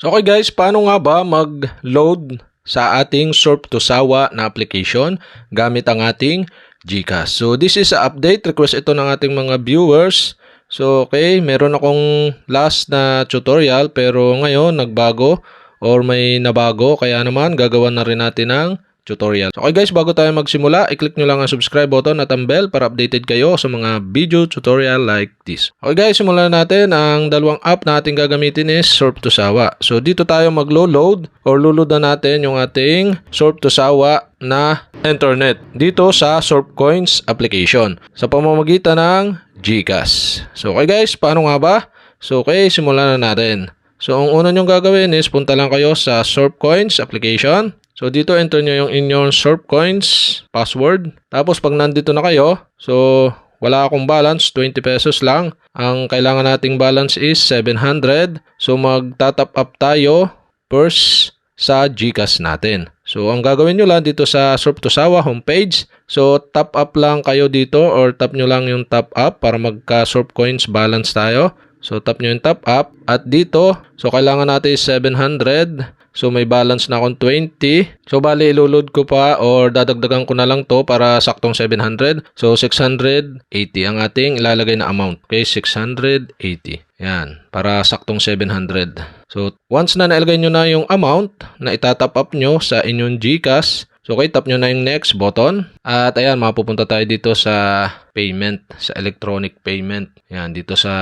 So okay guys, paano nga ba mag-load sa ating Surf to Sawa na application gamit ang ating GCash. So this is a update, request ito ng ating mga viewers. So okay, meron akong last na tutorial pero ngayon nagbago or may nabago kaya naman gagawa na rin natin ng tutorial. So, okay guys, bago tayo magsimula, i-click nyo lang ang subscribe button at ang bell para updated kayo sa mga video tutorial like this. Okay guys, simulan natin. Ang dalawang app na ating gagamitin is Surf to Sawa. So dito tayo maglo-load or lulod na natin yung ating Surf to Sawa na internet dito sa Surfcoins application sa pamamagitan ng GCash. So okay guys, paano nga ba? So okay, simulan na natin. So ang una nyong gagawin is punta lang kayo sa Surfcoins application. So dito enter nyo yung inyong Surfcoins password. Tapos pag nandito na kayo, so wala akong balance, 20 pesos lang. Ang kailangan nating balance is 700. So magta-top up tayo first sa GCash natin. So ang gagawin nyo lang dito sa Surf to homepage. So top up lang kayo dito or tap nyo lang yung top up para magka Surf Coins balance tayo. So tap nyo yung top up at dito so kailangan natin is 700. So may balance na akong 20. So bali ilulod ko pa or dadagdagan ko na lang to para saktong 700. So 680 ang ating ilalagay na amount. Okay, 680. Yan, para saktong 700. So once na nailagay nyo na yung amount na itatap up nyo sa inyong GCash, So okay, tap nyo na yung next button. At ayan, mapupunta tayo dito sa payment, sa electronic payment. Yan, dito sa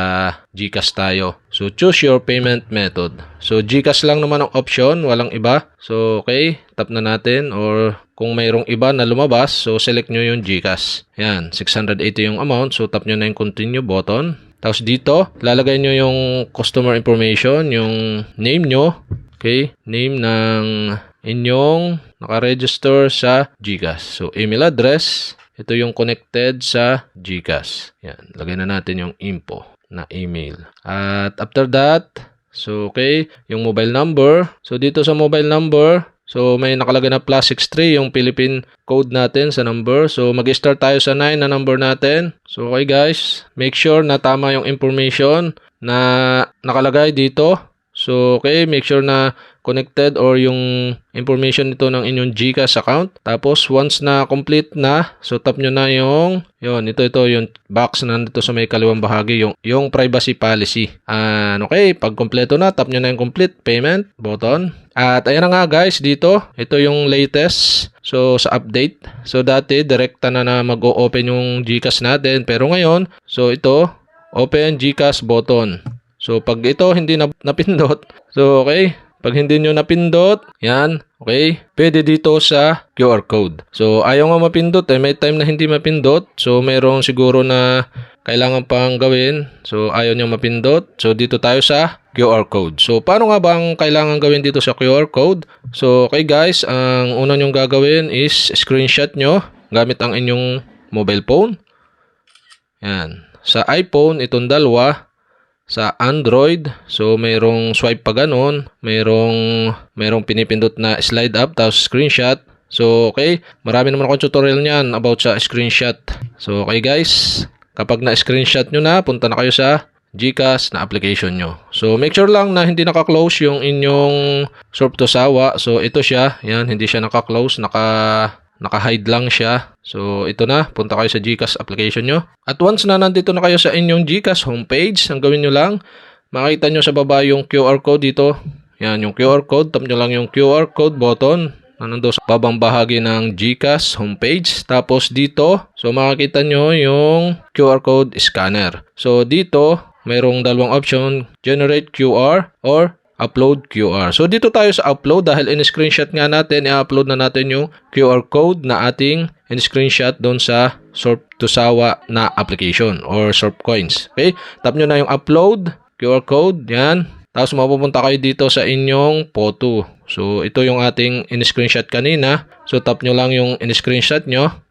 GCash tayo. So choose your payment method. So GCash lang naman ang option, walang iba. So okay, tap na natin or kung mayroong iba na lumabas, so select nyo yung GCash. Yan, 680 yung amount. So tap nyo na yung continue button. Tapos dito, lalagay nyo yung customer information, yung name nyo. Okay, name ng inyong nakaregister sa GCash. So, email address, ito yung connected sa GCash. Yan, lagay na natin yung info na email. At after that, so okay, yung mobile number. So, dito sa mobile number, So, may nakalagay na plus 63 yung Philippine code natin sa number. So, mag-start tayo sa 9 na number natin. So, okay guys, make sure na tama yung information na nakalagay dito. So, okay, make sure na connected or yung information nito ng inyong GCash account. Tapos, once na complete na, so tap nyo na yung, yun, ito, ito, yung box na nandito sa may kaliwang bahagi, yung, yung privacy policy. And, okay, pag kompleto na, tap nyo na yung complete payment button. At, ayan na nga guys, dito, ito yung latest. So, sa update. So, dati, direkta na na mag-o-open yung GCash natin. Pero ngayon, so ito, open GCash button. So, pag ito hindi na napindot, so okay, pag hindi nyo napindot, yan, okay, pwede dito sa QR code. So, ayaw nga mapindot eh, may time na hindi mapindot. So, mayroong siguro na kailangan pang gawin. So, ayaw nyo mapindot. So, dito tayo sa QR code. So, paano nga ba ang kailangan gawin dito sa QR code? So, okay guys, ang una nyong gagawin is screenshot nyo gamit ang inyong mobile phone. Yan. Sa iPhone, itong dalawa, sa Android. So mayroong swipe pa ganun, mayroong mayroong pinipindot na slide up tapos screenshot. So okay, marami naman akong tutorial niyan about sa screenshot. So okay guys, kapag na-screenshot nyo na, punta na kayo sa GCash na application nyo. So make sure lang na hindi naka-close yung inyong Surf to Sawa. So ito siya, yan, hindi siya naka-close, naka naka-hide lang siya. So, ito na. Punta kayo sa GCash application nyo. At once na nandito na kayo sa inyong GCash homepage, ang gawin nyo lang, makita nyo sa baba yung QR code dito. Yan, yung QR code. Tap nyo lang yung QR code button na nandun sa babang bahagi ng GCash homepage. Tapos dito, so makikita nyo yung QR code scanner. So, dito, mayroong dalawang option, generate QR or upload QR. So dito tayo sa upload dahil in-screenshot nga natin, i-upload na natin yung QR code na ating in-screenshot doon sa Surf to Sawa na application or Surf Coins. Okay? Tap nyo na yung upload QR code. Yan. Tapos mapupunta kayo dito sa inyong photo. So ito yung ating in-screenshot kanina. So tap nyo lang yung in-screenshot nyo.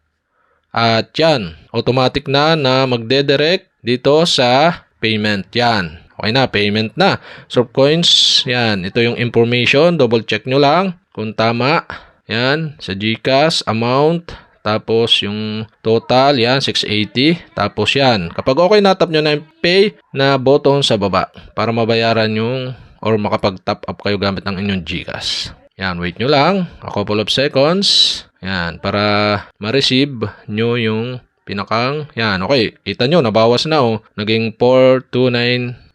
At yan, automatic na na magdedirect dito sa payment. Yan. Okay na, payment na. Surf coins, yan. Ito yung information. Double check nyo lang kung tama. Yan, sa GCash, amount. Tapos yung total, yan, 680. Tapos yan. Kapag okay na, tap nyo na yung pay na button sa baba para mabayaran yung or makapag-top up kayo gamit ng inyong GCash. Yan, wait nyo lang. A couple of seconds. Yan, para ma-receive nyo yung pinakang. Yan, okay. Kita nyo, nabawas na oh. Naging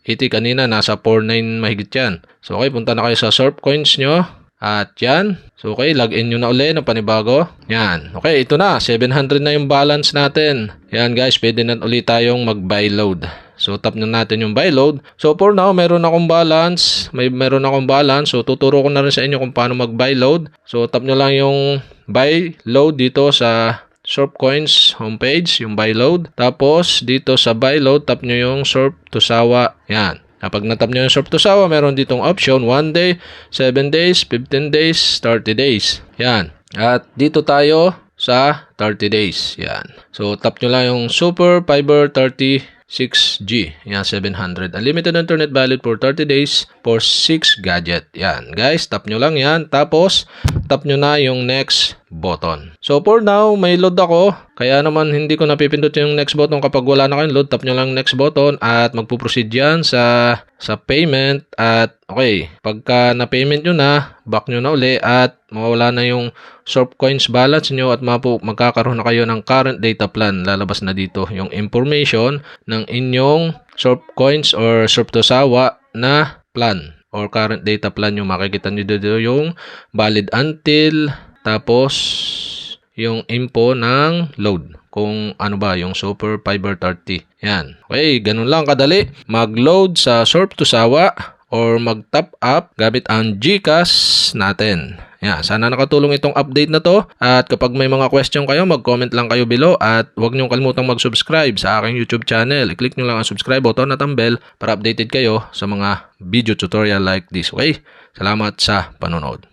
42980 kanina. Nasa 49 mahigit yan. So, okay, punta na kayo sa Surf Coins nyo. At yan. So, okay, login nyo na uli ng panibago. Yan. Okay, ito na. 700 na yung balance natin. Yan, guys. Pwede na ulit tayong mag-buy load. So, tap na natin yung buy load. So, for now, meron akong balance. May meron akong balance. So, tuturo ko na rin sa inyo kung paano mag-buy load. So, tap nyo lang yung buy load dito sa Surf Coins homepage, yung buy load. Tapos, dito sa buy load, tap nyo yung Surf to Sawa. Yan. Kapag natap nyo yung Surf to Sawa, meron ditong option 1 day, 7 days, 15 days, 30 days. Yan. At dito tayo sa 30 days. Yan. So, tap nyo lang yung Super Fiber 30 6G. Yan, 700. Unlimited internet valid for 30 days for 6 gadget. Yan, guys, tap nyo lang yan. Tapos, tap nyo na yung next button. So, for now, may load ako. Kaya naman, hindi ko napipindot yung next button kapag wala na kayong load. Tap nyo lang next button at magpuproceed yan sa, sa payment. At, okay, pagka na-payment nyo na, back nyo na uli at mawala na yung Surf Coins balance nyo at mapu, magkakaroon na kayo ng current data plan. Lalabas na dito yung information ng inyong Surf Coins or Surf to Sawa na plan or current data plan yung makikita nyo dito yung valid until tapos yung info ng load kung ano ba yung Super Fiber 30. Yan. Okay, ganun lang kadali. Mag-load sa Surf to Sawa or mag-top up gamit ang GCash natin. Yan, sana nakatulong itong update na to. At kapag may mga question kayo, mag-comment lang kayo below at huwag niyong kalimutang mag-subscribe sa aking YouTube channel. I-click niyo lang ang subscribe button at ang bell para updated kayo sa mga video tutorial like this. Okay? Salamat sa panonood.